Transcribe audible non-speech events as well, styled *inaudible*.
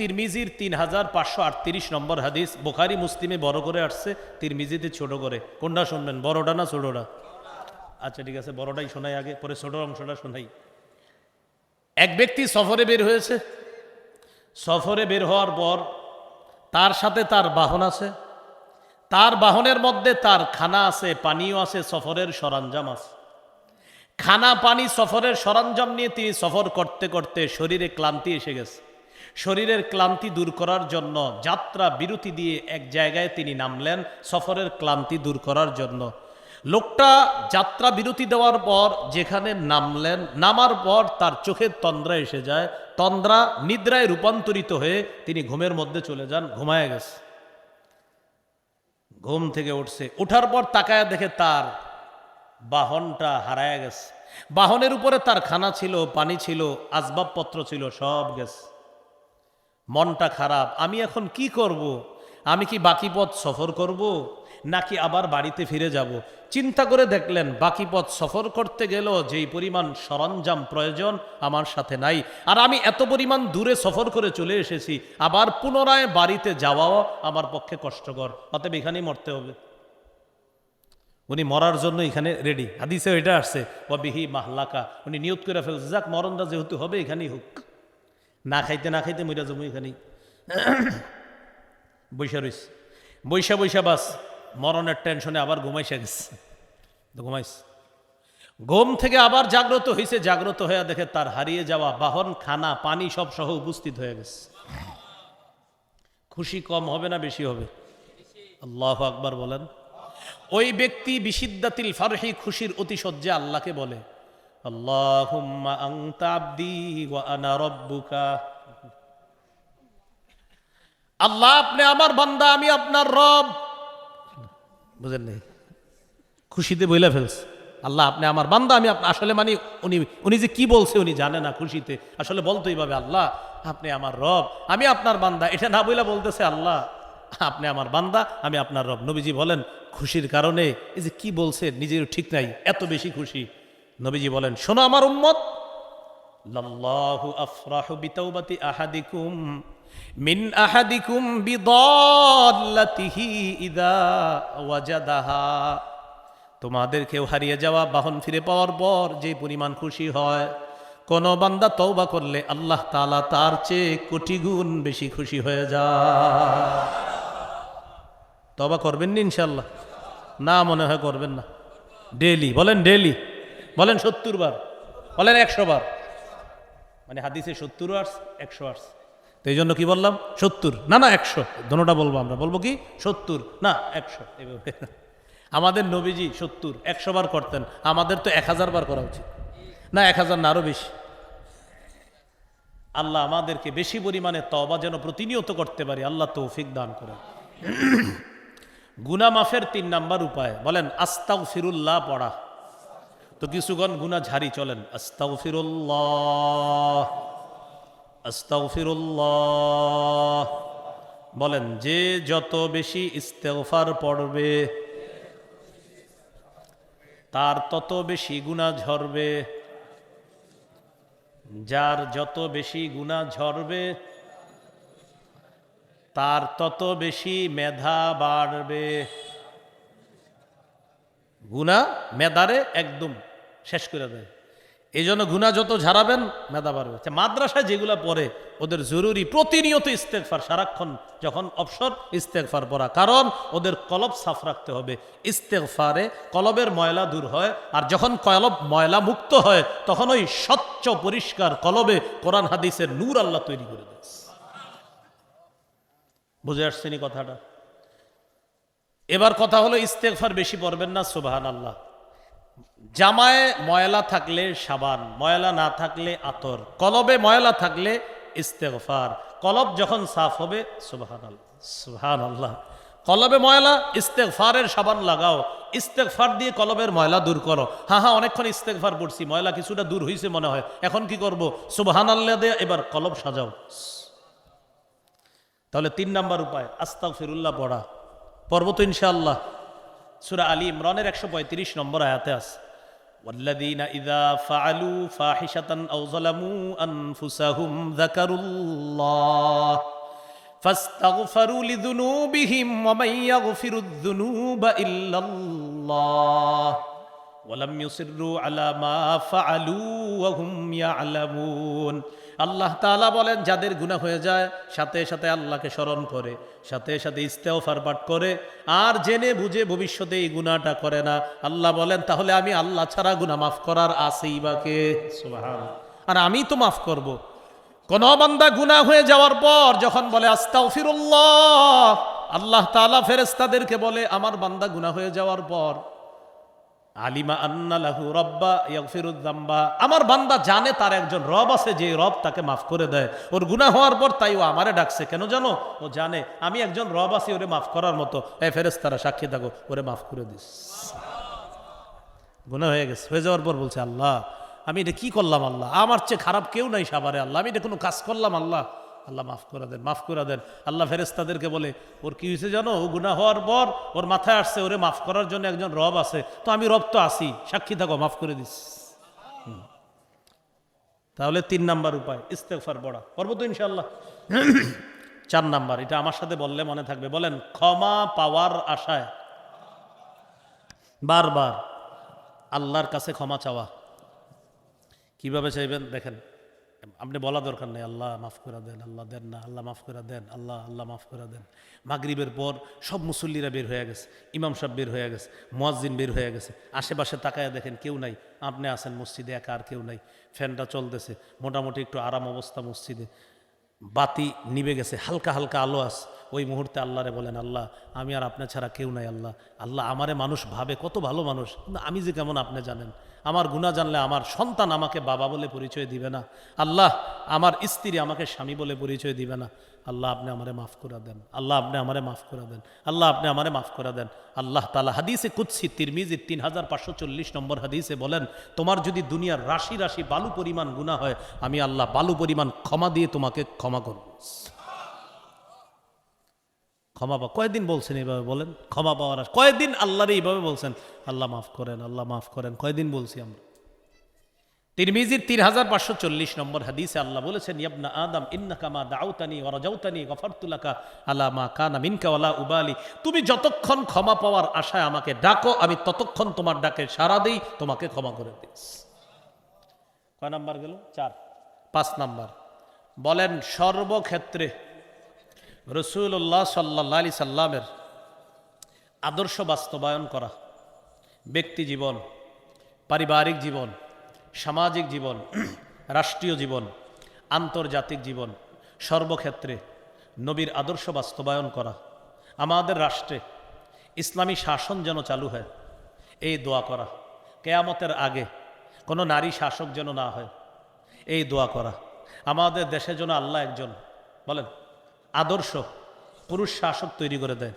তিরমিজির তিন হাজার পাঁচশো আটত্রিশ নম্বর হাদিস, বোখারি, মুসলিমে বড় করে আসছে, তিরমিজিতে ছোট করে। কোনটা শুনবেন, বড়টা না ছোটটা? আচ্ছা ঠিক আছে, বড়টাই শোনাই আগে, পরে ছোট অংশটা শোনাই। এক ব্যক্তি সফরে বের হয়েছে। সফরে বের হওয়ার পর তার সাথে তার বাহন আছে। তার বাহনের মধ্যে তার খানা আছে, পানিও আছে, সফরের সরঞ্জাম আছে। খানা, পানি, সফরের সরঞ্জাম নিয়ে তিনি সফর করতে করতে শরীরে ক্লান্তি এসে গেছে। শরীরের ক্লান্তি দূর করার জন্য যাত্রা বিরতি দিয়ে এক জায়গায় তিনি নামলেন সফরের ক্লান্তি দূর করার জন্য। লোকটা যাত্রা বিরতি দেওয়ার পর যেখানে নামলেন, নামার পর তার চোখের তন্দ্রা এসে যায়। তন্দ্রা নিদ্রায় রূপান্তরিত হয়ে তিনি ঘুমের মধ্যে চলে যান, ঘুমায় গেছে। ঘুম থেকে উঠছে। ওঠার পর তাকায় দেখে তার বাহনটা হারায় গেছে। বাহনের উপরে তার খানা ছিল, পানি ছিল, আসবাবপত্র ছিল, সব গেছে। মনটা খারাপ, আমি এখন কি করব। আমি কি বাকি পথ সফর করব। নাকি আবার বাড়িতে ফিরে যাব? চিন্তা করে দেখলেন, বাকি পথ সফর করতে গেল যেই পরিমাণ সরঞ্জাম প্রয়োজন আমার সাথে নাই। আর আমি এত পরিমাণ দূরে সফর করে চলে এসেছি, আবার পুনরায় বাড়িতে যাওয়াও আমার পক্ষে কষ্টকর। অতএব এখানেই মরতে হবে। উনি মরার জন্য এখানে রেডি হাদিসে এটা আসছে বিহি মাহলাকা। উনি নিয়ত করে ফেলছে, যাক, মরণটা যেহেতু হবে, এখানেই হোক। না খাইতে না খাইতে মইরা যাব এখানেই। *coughs* বৈশা রইস। বৈশা বৈশা বাস। মরণের টেনশনে আবার ঘুমাইসা গেছে। ঘুমাইস। ঘুম থেকে আবার জাগ্রত হয়েছে জাগ্রত হয়ে দেখে তার হারিয়ে যাওয়া বাহন, খানা, পানি সব সহ উপস্থিত হয়ে গেছে। খুশি কম হবে না বেশি হবে? আল্লাহ আকবার বলেন। ওই ব্যক্তি বিশিদ্দাতিল ফারহি, খুশির অতিশয্যে আল্লাহকে বলে। আল্লাহ, আপনি আমার বান্দা, আমি আপনার রব। বুঝেন নেই? খুশিতে বইলা ফেলছে। আল্লাহ, আপনি আমার বান্দা, আমি আসলে মানে উনি উনি যে কি বলছে উনি জানে না খুশিতে। আসলে বলতো এইভাবে, আল্লাহ, আপনি আমার রব, আমি আপনার বান্দা। এটা না বইলা বলতেছে আল্লাহ, আপনি আমার বান্দা, আমি আপনার রব। নবীজি বলেন, খুশির কারণে এই যে কি বলছে নিজের ঠিক নাই, এত বেশি খুশি। নবীজি বলেন, শোনো আমার উম্মত, লাল্লাহু আফরাহু বিতাওবাতি আহাদিকুম, মিন আহাদিকুম বিদাল্লাতিহি ইদা ওয়াজাদাহা। তোমাদের কেউ হারিয়ে যাওয়া বাহন ফিরে পাওয়ার পর যে পরিমাণ খুশি হয়, কোন বান্দা তওবা করলে আল্লাহ তালা তার চেয়ে কোটি গুণ বেশি খুশি হয়ে যায়। তবা করবেন না ইনশাল্লাহ না মনে হয় করবেন না। ডেলি বলেন ডেলি বলেন সত্তর বার। বলেন একশো বার। মানে হাদিসে সত্তর আর্স একশো আর্স তো এই জন্য কি বললাম? সত্তর। না না, একশো। দোনোটা বলব আমরা। বলব কি? সত্তর। না, একশো। আমাদের নবীজি সত্তর, একশো বার করতেন। আমাদের তো এক হাজার বার করা উচিত। না, এক হাজার না আরও বেশি। আল্লাহ আমাদেরকে বেশি পরিমাণে তবা যেন প্রতিনিয়ত করতে পারি, আল্লাহ তৌফিক দান করেন। *clears throat* গুনা মাফের তিন নাম্বার উপায়। বলেন আস্তাউ ফিরুল্লাহ পড়া। তো কিছুগণ গুনা ঝাড়ি চলেন। আস্তাউ ফিরুল্লাহ আস্তাউ ফিরুল্লাহ বলেন, যে যত বেশি ইস্তেগফার পড়বে, তার তত বেশি গুণা ঝরবে। যার যত বেশি গুণা ঝরবে, তার তত বেশি মেধা বাড়বে। গুণা মেধারে একদম শেষ করে দেয়। এই জন্য গুণা যত ঝাড়াবেন মেধা বাড়বে। আচ্ছা, মাদ্রাসায় যেগুলো পড়ে ওদের জরুরি প্রতিনিয়ত ইস্তেকফার সারাক্ষণ যখন অবসর ইস্তেকফার পড়া। কারণ ওদের কলব সাফ রাখতে হবে। ইস্তেকফারে কলবের ময়লা দূর হয় আর যখন কলব ময়লা মুক্ত হয় তখন ওই স্বচ্ছ পরিষ্কার কলবে কোরআন হাদিসের নূর আল্লাহ তৈরি করে দেয়। বুঝে আসছেনি কথাটা? এবার কথা হলো ইস্তেকফার বেশি পড়বেন না সুবাহান আল্লাহ জামায় ময়লা থাকলে সাবান, ময়লা না থাকলে আতর, কলবে ময়লা থাকলে ইস্তেগফার, কলব যখন সাফ হবে সুবাহান আল্লাহ আল্লাহ কলবে ময়লা, ইস্তেগফারের সাবান লাগাও, ইস্তেগফার দিয়ে কলবের ময়লা দূর করো। হ্যাঁ হ্যাঁ অনেকক্ষণ ইস্তেগফার পড়ছি, ময়লা কিছুটা দূর হয়েছে মনে হয়, এখন কি করব? সুবাহান আল্লাহ দিয়ে এবার কলব সাজাও। তাহলে তিন নাম্বার উপায় আস্তাক ফিরুল্লাহ পড়া। পর্ব তো ইনশাআল্লাহ। সুরা আলী ইমরানের একশো পঁয়ত্রিশ নম্বর আয়াতে আছে والذين إذا فعلوا فاحشة أو ظلموا أنفسهم ذكروا الله فاستغفروا لذنوبهم ومن يغفر الذنوب إلا الله ওয়ালাম ইউসিরু আলা মা ফাআলু ওয়া হুম আল্লাহ তালা বলেন, যাদের গুণা হয়ে যায়, সাথে সাথে আল্লাহকে স্মরণ করে, সাথে সাথে ইস্তেওফার পাঠ করে, আর জেনে বুঝে ভবিষ্যতে এই গুণাটা করে না। আল্লাহ বলেন, তাহলে আমি আল্লাহ ছাড়া গুণা মাফ করার আসেই বাকে আর আমি তো মাফ করব। কোন বান্দা গুণা হয়ে যাওয়ার পর যখন বলে আস্তাও ফিরুল্লাহ আল্লাহ তালা ফেরেস্তাদেরকে বলে, আমার বান্দা গুণা হয়ে যাওয়ার পর আলিমা আন্না লাহু রব্বা ইয়াগফিরুদ্দাম্বা আমার বান্দা জানে তার একজন রব আছে যে রব তাকে মাফ করে দেয়। ওর গুনাহ হওয়ার পর তাই ও আমারে ডাকছে। কেন জানো? ও জানে, আমি একজন রব আছি, ওরে মাফ করার মতো। এ ফেরেস তারা সাক্ষী থাকো, ওরে মাফ করে দিস। গুনাহ হয়ে গেছে। হয়ে যাওয়ার পর বলছে, আল্লাহ, আমি এটা কি করলাম আল্লাহ? আমার চেয়ে খারাপ কেউ নাই সাবারে আল্লাহ। আমি এটা কোনো কাজ করলাম আল্লাহ। আল্লাহ মাফ করে দেন, মাফ করে দেন। আল্লাহ ফেরেস্তাদেরকে বলে, ওর কি হয়েছে জানো? ও গুণা হওয়ার পর ওর মাথায় আসছে, ওরে মাফ করার জন্য একজন রব আছে। তো আমি রব তো আসি সাক্ষী থাকো, মাফ করে দিস। তাহলে তিন নাম্বার উপায় ইস্তেফার পড়া। করব তো ইনশাল্লাহ চার নাম্বার, এটা আমার সাথে বললে মনে থাকবে। বলেন, ক্ষমা পাওয়ার আশায়। বারবার আল্লাহর কাছে ক্ষমা চাওয়া। কীভাবে চাইবেন? দেখেন আপনি বলা দরকার নেই, আল্লাহ মাফ করে দেন, আল্লাহ দেন না, আল্লাহ মাফ করে দেন, আল্লাহ আল্লাহ মাফ করে দেন। মাগরিবের পর সব মুসল্লিরা বের হয়ে গেছে, ইমাম সাহেব বের হয়ে গেছে, মোয়াজ্জিন বের হয়ে গেছে। আশেপাশে তাকায় দেখেন কেউ নাই, আপনি আছেন মসজিদে, একা আর কেউ নাই, ফ্যানটা চলতেছে, মোটামুটি একটু আরাম অবস্থা মসজিদে। বাতি নিবে গেছে, হালকা হালকা আলো আস ওই মুহূর্তে আল্লাহরে বলেন, আল্লাহ, আমি আর আপনার ছাড়া কেউ নাই, আল্লাহ। আল্লাহ আমারে মানুষ ভাবে, কত ভালো মানুষ। কিন্তু আমি যে কেমন আপনি জানেন? আমার গুণা জানলে আমার সন্তান আমাকে বাবা বলে পরিচয় দিবে না। আল্লাহ, আমার স্ত্রী আমাকে স্বামী বলে পরিচয় দিবে না। আল্লাহ, আপনি আমারে মাফ করে দেন। আল্লাহ, আপনি আমারে মাফ করে দেন। আল্লাহ, আপনি আমারে মাফ করে দেন। আল্লাহ তালা হাদিসে কুৎসি তিরমিজি তিন হাজার পাঁচশো চল্লিশ নম্বর হাদিসে বলেন, তোমার যদি দুনিয়ার রাশি রাশি বালু পরিমাণ গুণা হয়, আমি আল্লাহ বালু পরিমাণ ক্ষমা দিয়ে তোমাকে ক্ষমা করব। ক্ষমা পা কয়দিন বলছেন এইভাবে বলেন? ক্ষমা পাওয়ার আশ- কয়দিন আল্লাহরে এইভাবে বলছেন? আল্লাহ মাফ করেন, আল্লাহ মাফ করেন, কয়দিন বলছি আমরা? তিরমিজির তিন হাজার পাঁচশো চল্লিশ নম্বর হাদিসে আল্লাহ বলেছেন, ইয়াবনা আদম ইন্না কামা দাউতানি ওরাজাউতানি গফারতুলাকা আলা মা কানা মিনকা ওয়ালা উবালি। তুমি যতক্ষণ ক্ষমা পাওয়ার আশায় আমাকে ডাকো, আমি ততক্ষণ তোমার ডাকে সারা দেই, তোমাকে ক্ষমা করে দিস কয় নাম্বার গেল? চার। পাঁচ নাম্বার। বলেন, সর্বক্ষেত্রে রসুল্লাহ সাল্লাহ আলি সাল্লামের আদর্শ বাস্তবায়ন করা, ব্যক্তি জীবন, পারিবারিক জীবন, সামাজিক জীবন, *clears throat* রাষ্ট্রীয় জীবন, আন্তর্জাতিক জীবন, সর্বক্ষেত্রে নবীর আদর্শ বাস্তবায়ন করা, আমাদের রাষ্ট্রে ইসলামী শাসন যেন চালু হয়, এই দোয়া করা, কেয়ামতের আগে কোনো নারী শাসক যেন না হয়, এই দোয়া করা, আমাদের দেশের জন্য আল্লাহ একজন, বলেন আদর্শ পুরুষ শাসক তৈরি করে দেয়।